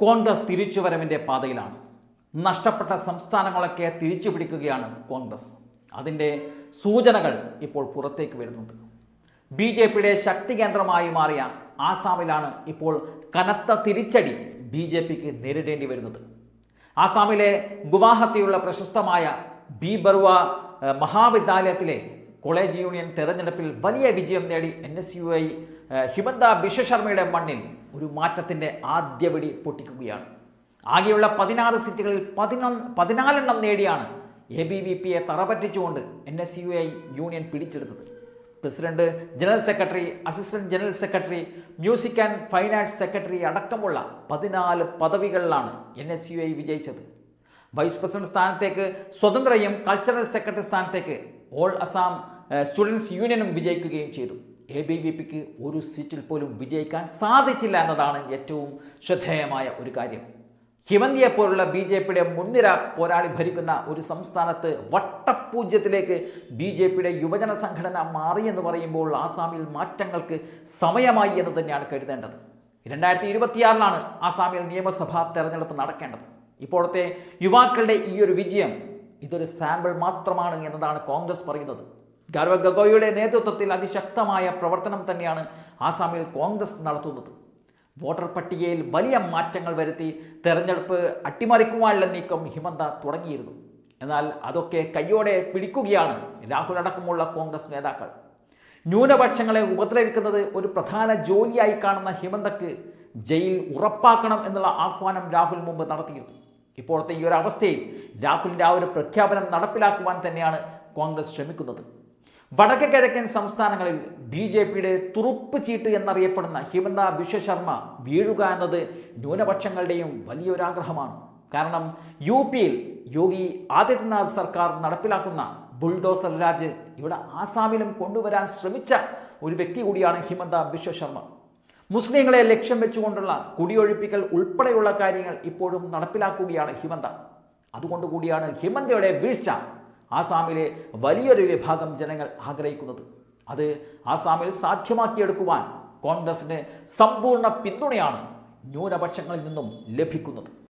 കോൺഗ്രസ് തിരിച്ചുവരവിന്റെ പാതയിലാണ്. നഷ്ടപ്പെട്ട സംസ്ഥാനങ്ങളൊക്കെ തിരിച്ചു പിടിക്കുകയാണ് കോൺഗ്രസ്. അതിന്റെ സൂചനകൾ ഇപ്പോൾ പുറത്തേക്ക് വരുന്നുണ്ട്. ബി ജെ പിയുടെ ശക്തി കേന്ദ്രമായി മാറിയ ആസാമിലാണ് ഇപ്പോൾ കനത്ത തിരിച്ചടി ബി ജെ പിക്ക് നേരിടേണ്ടി വരുന്നത്. ആസാമിലെ ഗുവാഹത്തിയുള്ള പ്രശസ്തമായ ബി ഏഹ്, മഹാവിദ്യാലയത്തിലെ കോളേജ് യൂണിയൻ തെരഞ്ഞെടുപ്പിൽ വലിയ വിജയം നേടി N S U I Himanta Biswa ശർമ്മയുടെ മണ്ണിൽ ഒരു മാറ്റത്തിന്റെ ആദ്യ വെടി പൊട്ടിക്കുകയാണ്. ആകെയുള്ള പതിനാറ് സീറ്റുകളിൽ പതിനൊന്ന് പതിനാലെണ്ണം നേടിയാണ് എ ബി വി പിയെ തറപറ്റിച്ചുകൊണ്ട് N S U I union പിടിച്ചെടുത്തത്. President general secretary assistant general secretary music and finance secretary അടക്കമുള്ള പതിനാല് പദവികളിലാണ് എൻ എസ് യു ഐ വിജയിച്ചത്. വൈസ് പ്രസിഡന്റ് സ്ഥാനത്തേക്ക് സ്വതന്ത്രയും കൾച്ചറൽ സെക്രട്ടറി സ്ഥാനത്തേക്ക് ഓൾ അസാം സ്റ്റുഡൻസ് യൂണിയനും വിജയിക്കുകയും ചെയ്തു. എ ബി വി പിക്ക് ഒരു സീറ്റിൽ പോലും വിജയിക്കാൻ സാധിച്ചില്ല എന്നതാണ് ഏറ്റവും ശ്രദ്ധേയമായ ഒരു കാര്യം. ഹിമന്തിയെ പോലുള്ള ബി ജെ പിയുടെ മുൻനിര പോരാളി ഭരിക്കുന്ന ഒരു സംസ്ഥാനത്ത് വട്ടപൂജ്യത്തിലേക്ക് ബി ജെ പിയുടെ യുവജന സംഘടന മാറിയെന്ന് പറയുമ്പോൾ ആസാമിൽ മാറ്റങ്ങൾക്ക് സമയമായി എന്ന് തന്നെയാണ് കരുതേണ്ടത്. രണ്ടായിരത്തി ഇരുപത്തിയാറിലാണ് ആസാമിൽ നിയമസഭാ തെരഞ്ഞെടുപ്പ് നടക്കേണ്ടത്. ഇപ്പോഴത്തെ യുവാക്കളുടെ ഈ ഒരു വിജയം ഇതൊരു സാമ്പിൾ മാത്രമാണ് എന്നതാണ് കോൺഗ്രസ് പറയുന്നത്. ഗൗരവ ഗഗോയുടെ നേതൃത്വത്തിൽ അതിശക്തമായ പ്രവർത്തനം തന്നെയാണ് ആസാമിൽ കോൺഗ്രസ് നടത്തുന്നത്. വോട്ടർ പട്ടികയിൽ വലിയ മാറ്റങ്ങൾ വരുത്തി തെരഞ്ഞെടുപ്പ് അട്ടിമറിക്കുവാനുള്ള നീക്കം ഹിമന്ത തുടങ്ങിയിരുന്നു. എന്നാൽ അതൊക്കെ കയ്യോടെ പിടിക്കുകയാണ് രാഹുൽ അടക്കമുള്ള കോൺഗ്രസ് നേതാക്കൾ. ന്യൂനപക്ഷങ്ങളെ ഉപദ്രവിക്കുന്നത് ഒരു പ്രധാന ജോലിയായി കാണുന്ന ഹിമന്തക്ക് ജയിൽ ഉറപ്പാക്കണം എന്നുള്ള ആഹ്വാനം രാഹുൽ മുമ്പ് നടത്തിയിരുന്നു. ഇപ്പോഴത്തെ ഈ ഒരു അവസ്ഥയിൽ രാഹുലിന്റെ ആ ഒരു പ്രഖ്യാപനം നടപ്പിലാക്കുവാൻ തന്നെയാണ് കോൺഗ്രസ് ശ്രമിക്കുന്നത്. വടക്ക് കിഴക്കൻ സംസ്ഥാനങ്ങളിൽ ബി ജെ പിയുടെ തുറുപ്പ് ചീട്ട് എന്നറിയപ്പെടുന്ന ഹിമന്ത ബിശ്വ ശർമ്മ വീഴുക എന്നത് ന്യൂനപക്ഷങ്ങളുടെയും വലിയൊരാഗ്രഹമാണ്. കാരണം യു പിയിൽ യോഗി ആദിത്യനാഥ് സർക്കാർ നടപ്പിലാക്കുന്ന ബുൾഡോസർ രാജ് ഇവിടെ ആസാമിലും കൊണ്ടുവരാൻ ശ്രമിച്ച ഒരു വ്യക്തി കൂടിയാണ് ഹിമന്ത ബിശ്വ ശർമ്മ മുസ്ലിങ്ങളെ ലക്ഷ്യം വെച്ചുകൊണ്ടുള്ള കുടിയൊഴിപ്പിക്കൽ ഉൾപ്പെടെയുള്ള കാര്യങ്ങൾ ഇപ്പോഴും നടപ്പിലാക്കുകയാണ് ഹിമന്ത. അതുകൊണ്ടുകൂടിയാണ് ഹിമന്തയുടെ വീഴ്ച ആസാമിലെ വലിയൊരു വിഭാഗം ജനങ്ങൾ ആഗ്രഹിക്കുന്നത്. അത് ആസാമിൽ സാധ്യമാക്കിയെടുക്കുവാൻ കോൺഗ്രസിന് സമ്പൂർണ പിന്തുണയാണ് ന്യൂനപക്ഷങ്ങളിൽ നിന്നും ലഭിക്കുന്നത്.